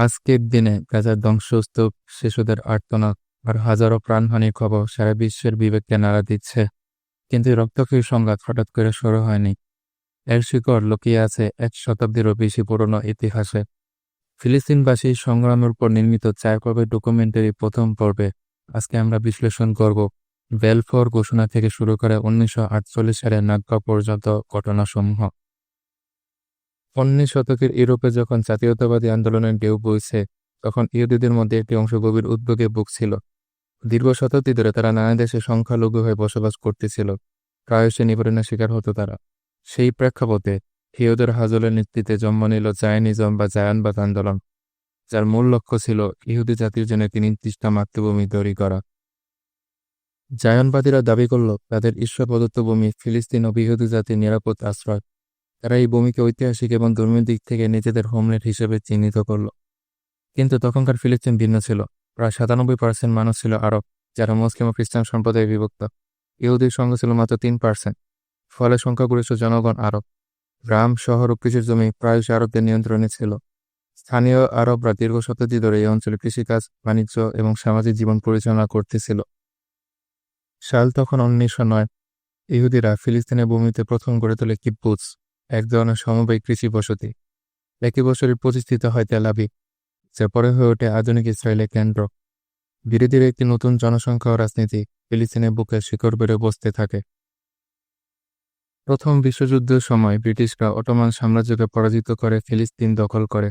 আজকের দিনে গাজার ধ্বংসস্তূপ, শিশুদের আর্তনাদ আর হাজারো প্রাণহানির খবর সারা বিশ্বের বিবেককে নাড়া দিচ্ছে। কিন্তু রক্তক্ষয়ী সংঘাত হঠাৎ করে শুরু হয়নি। এর শিকড় লুকিয়ে আছে এক শতাব্দীরও বেশি পুরনো ইতিহাসে। ফিলিস্তিনবাসী সংগ্রামের উপর নির্মিত চার পর্বের ডকুমেন্টারি প্রথম পর্বে আজকে আমরা বিশ্লেষণ করব। বেলফোর ঘোষণা থেকে শুরু করে উনিশশো আটচল্লিশ সালের নাগ্গা পর্যন্ত ঘটনাসমূহ। উনিশ শতকের ইউরোপে যখন জাতীয়তাবাদী আন্দোলনের ঢেউ বইছে, তখন ইহুদিদের মধ্যে একটি অংশ গভীর উদ্বেগে ভুগছিল। দীর্ঘ শতাব্দী ধরে তারা নানা দেশে সংখ্যালঘু হয়ে বসবাস করতেছিল। প্রায়শই নিপীড়নের শিকার হতো তারা। সেই প্রেক্ষাপটে হিউদের হাজলের নেতৃত্বে জন্ম নিল জায়নিজম বা জায়ানবাদ আন্দোলন, যার মূল লক্ষ্য ছিল ইহুদি জাতির জন্য একটি নির্দিষ্ট মাতৃভূমি তৈরি করা। জায়নবাদীরা দাবি করল, তাদের ঈশ্বর প্রদত্ত ভূমি ফিলিস্তিন ও ইহুদি জাতির নিরাপদ আশ্রয়। তারা এই ভূমিকে ঐতিহাসিক এবং ধর্মীয় দিক থেকে নিজেদের হোমলেট হিসেবে চিহ্নিত করল। কিন্তু তখনকার ফিলিস্তিন ভিন্ন ছিল। প্রায় সাতানব্বই পার্সেন্ট মানুষ ছিল আরব, যারা মুসলিম ও খ্রিস্টান সম্প্রদায়ে বিভক্ত। ইহুদির সঙ্গে ছিল মাত্র তিন পার্সেন্ট ফলে সংখ্যাগরিষ্ঠ জনগণ আরব। গ্রাম, শহর ও কৃষির জমি প্রায়শই আরবদের নিয়ন্ত্রণে ছিল। স্থানীয় আরবরা দীর্ঘ শতাব্দী ধরে এই অঞ্চলে কৃষিকাজ, বাণিজ্য এবং সামাজিক জীবন পরিচালনা করতেছিল। সাল তখন উনিশশো নয়। ইহুদিরা ফিলিস্তিনের ভূমিতে প্রথম গড়ে তোলে কিব্বুজ। এক ধরনের সমবায় কৃষি বসতি। একই বছরে প্রতিষ্ঠিত হয় তেলাবি যা পরে হয়ে ওঠে আধুনিক ইসরায়েলের কেন্দ্র। ধীরে ধীরে একটি নতুন জনসংখ্যা ও রাজনীতি ফিলিস্তিনের বুকে শিকড় বেড়ে বসতে থাকে। প্রথম বিশ্বযুদ্ধের সময় ব্রিটিশরা অটোমান সাম্রাজ্যকে পরাজিত করে ফিলিস্তিন দখল করে।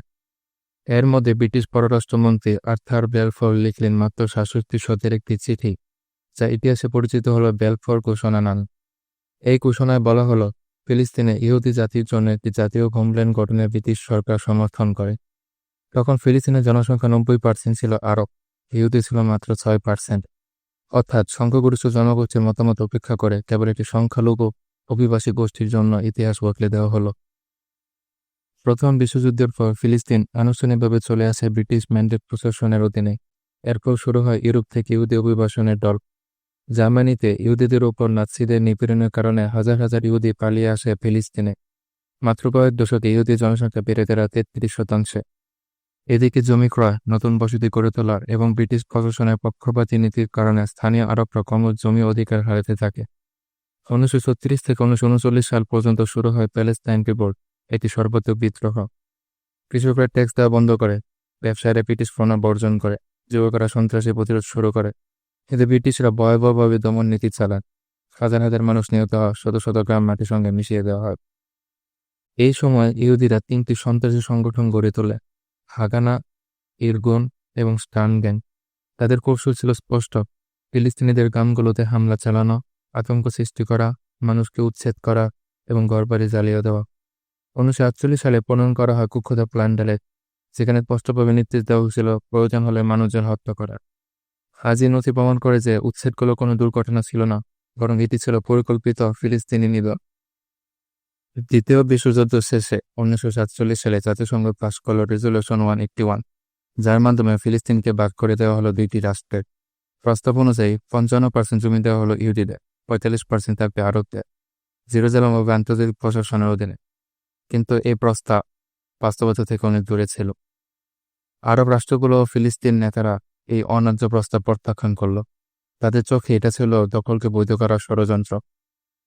এর মধ্যে ব্রিটিশ পররাষ্ট্রমন্ত্রী আর্থার বেলফোর লিখলেন মাত্র সাতষট্টি শতের একটি চিঠি, যা ইতিহাসে পরিচিত হল বেলফোর ঘোষণা নাম। এই ঘোষণায় বলা হলো ফিলিস্তিনে ইহুদি জাতির জন্য একটি জাতীয় হোমল্যান্ড গঠনে ব্রিটিশ সরকার সমর্থন করে। তখন ফিলিস্তিনের জনসংখ্যা নব্বই পার্সেন্ট ছিল আরব, ইহুদি ছিল মাত্র ছয় পার্সেন্ট অর্থাৎ সংখ্যাগরিষ্ঠ জনগোষ্ঠীর মতামত উপেক্ষা করে কেবল একটি সংখ্যালঘু অভিবাসী গোষ্ঠীর জন্য ইতিহাস বদলে দেওয়া হলো। প্রথম বিশ্বযুদ্ধের পর ফিলিস্তিন আনুষ্ঠানিকভাবে চলে আসে ব্রিটিশ ম্যান্ডেট প্রশাসনের অধীনে। এরপর শুরু হয় ইউরোপ থেকে ইহুদি অভিবাসনের দল। জার্মানিতে ইহুদিদের উপর নাৎসিদের নিপীড়নের কারণে হাজার হাজার ইহুদি পালিয়ে আসে ফিলিস্তিনে। মাত্র কয়েক দশকে ইহুদি জনসংখ্যা বেড়ে দাঁড়া তেত্রিশ শতাংশে। এদিকে জমি ক্রয়, নতুন বসতি গড়ে তোলার এবং ব্রিটিশ প্রশাসনের পক্ষপাতী নীতির কারণে স্থানীয় আরবরা কম জমি অধিকার হারাতে থাকে। উনিশশো ছত্রিশ থেকে উনিশশো উনচল্লিশ সাল পর্যন্ত শুরু হয় প্যালেস্তাইন রিভোল্ট এটি সর্বাধিক বিদ্রোহ। কৃষকরা ট্যাক্স দেওয়া বন্ধ করে, ব্যবসায়ীরা ব্রিটিশ ফোনা বর্জন করে, যুবকরা সন্ত্রাসী প্রতিরোধ শুরু করে। এতে ব্রিটিশরা ভয়াবহভাবে দমন নীতি চালান হাজার হাজার মানুষ নিহত হয় শত শত গ্রাম মাটির সঙ্গে মিশিয়ে দেওয়া হয়। এই সময় ইহুদিরা তিনটি সন্ত্রাসী সংগঠন গড়ে তোলে, হাগানা, ইরগুন এবং স্টান গ্যাং তাদের কৌশল ছিল স্পষ্ট, ফিলিস্তিনিদের গ্রামগুলোতে হামলা চালানো, আতঙ্ক সৃষ্টি করা, মানুষকে উচ্ছেদ করা এবং ঘরবাড়ি জ্বালিয়ে দেওয়া। উনিশশো আটচল্লিশ সালে প্রণয়ন করা হয় কুক্ষতা প্ল্যান্ডালে, যেখানে স্পষ্টভাবে নির্দেশ দেওয়া হয়েছিল প্রয়োজন হলে মানুষজন হত্যা করা হাজি নথি প্রমাণ করে যে উচ্ছেদগুলো কোনো দুর্ঘটনা ছিল না, বরং এটি ছিল পরিকল্পিত ফিলিস্তিনি নিধন দ্বিতীয় বিশ্বযুদ্ধ শেষে উনিশশো সাতচল্লিশ সালে জাতিসংঘ পাশ করল রেজলিউশন ওয়ান এইটটি ওয়ান যার মাধ্যমে ফিলিস্তিনকে ভাগ করে দেওয়া হলো দুইটি রাষ্ট্রের। প্রস্তাব অনুযায়ী পঞ্চান্ন পার্সেন্ট জমি দেওয়া হলো ইহুদিদের, পঁয়তাল্লিশ পার্সেন্ট থাকবে আরবদের। জেরুজালাম ও আন্তর্জাতিক প্রশাসনের অধীনে। কিন্তু এই প্রস্তাব বাস্তবতা থেকে অনেক দূরে ছিল। আরব রাষ্ট্রগুলো ফিলিস্তিন নেতারা এই অন্যায্য প্রস্তাব প্রত্যাখ্যান করল। তাদের চোখে এটা ছিল দখলকে বৈধ করার ষড়যন্ত্র।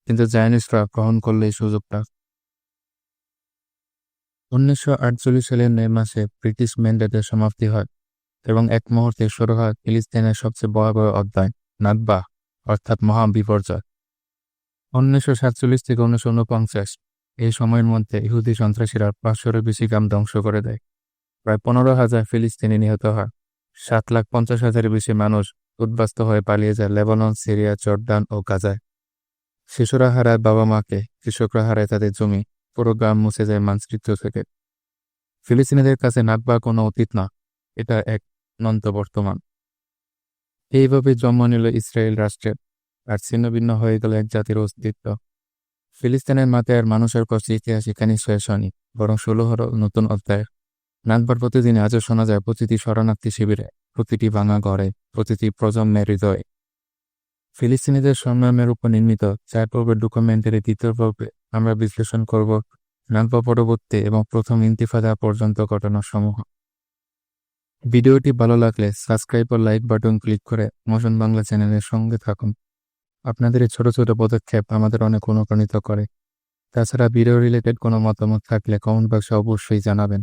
কিন্তু জায়নিস্টরা গ্রহণ করলে এই সুযোগটা। উনিশশো আটচল্লিশ সালের মে মাসে ব্রিটিশ ম্যান্ডেটের সমাপ্তি হয় এবং এক মুহূর্তে শুরু হয় ফিলিস্তিনের সবচেয়ে ভয়াবহ অধ্যায় নাদবা অর্থাৎ মহা বিপর্যয়। উনিশশো সাতচল্লিশ থেকে উনিশশো উনপঞ্চাশ, এই সময়ের মধ্যে ইহুদি সন্ত্রাসীরা পাঁচশোরও বেশি গ্রাম ধ্বংস করে দেয়। প্রায় পনেরো হাজার ফিলিস্তিনি নিহত হয়। সাত লাখ পঞ্চাশ হাজারের বেশি মানুষ উদ্বাস্ত হয়ে পালিয়ে যায় লেবানন, সিরিয়া জর্ডান ও গাজায়। শিশুরা হারায় বাবা মাকে, কৃষকরা হারায় তাদের জমি, পুরো গ্রাম মুছে যায় মানচিত্র থেকে। ফিলিস্তিনিদের কাছে নাকবা কোনো অতীত না, এটা এক নন্ত বর্তমান এইভাবে জন্ম নিল ইসরায়েল রাষ্ট্রের আর ছিন্ন ভিন্ন হয়ে গেল এক জাতির অস্তিত্ব। ফিলিস্তিনের মাথায় আর মানুষের কষ্টে ইতিহাস এখানে শেষ হয়নি, বরং ষোলো হল নতুন অধ্যায়। নাকবার প্রতিদিন আজও শোনা যায় প্রতিটি শরণার্থী শিবিরে, প্রতিটি ভাঙা ঘরে, প্রতিটি প্রজন্মের হৃদয়ে। ফিলিস্তিনিদের সংগ্রামের উপর নির্মিত চার পর্বের ডকুমেন্টারি দ্বিতীয় পর্বে আমরা বিশ্লেষণ করব নাগবা পরবর্তী এবং প্রথম ইন্তিফাদা পর্যন্ত ঘটনাসমূহ। ভিডিওটি ভালো লাগলে সাবস্ক্রাইব ও লাইক বাটন ক্লিক করে মোশন বাংলা চ্যানেলের সঙ্গে থাকুন। আপনাদের এই ছোট ছোট পদক্ষেপ আমাদের অনেক অনুপ্রাণিত করে। তাছাড়া ভিডিও রিলেটেড কোনো মতামত থাকলে কমেন্ট বক্সে অবশ্যই জানাবেন।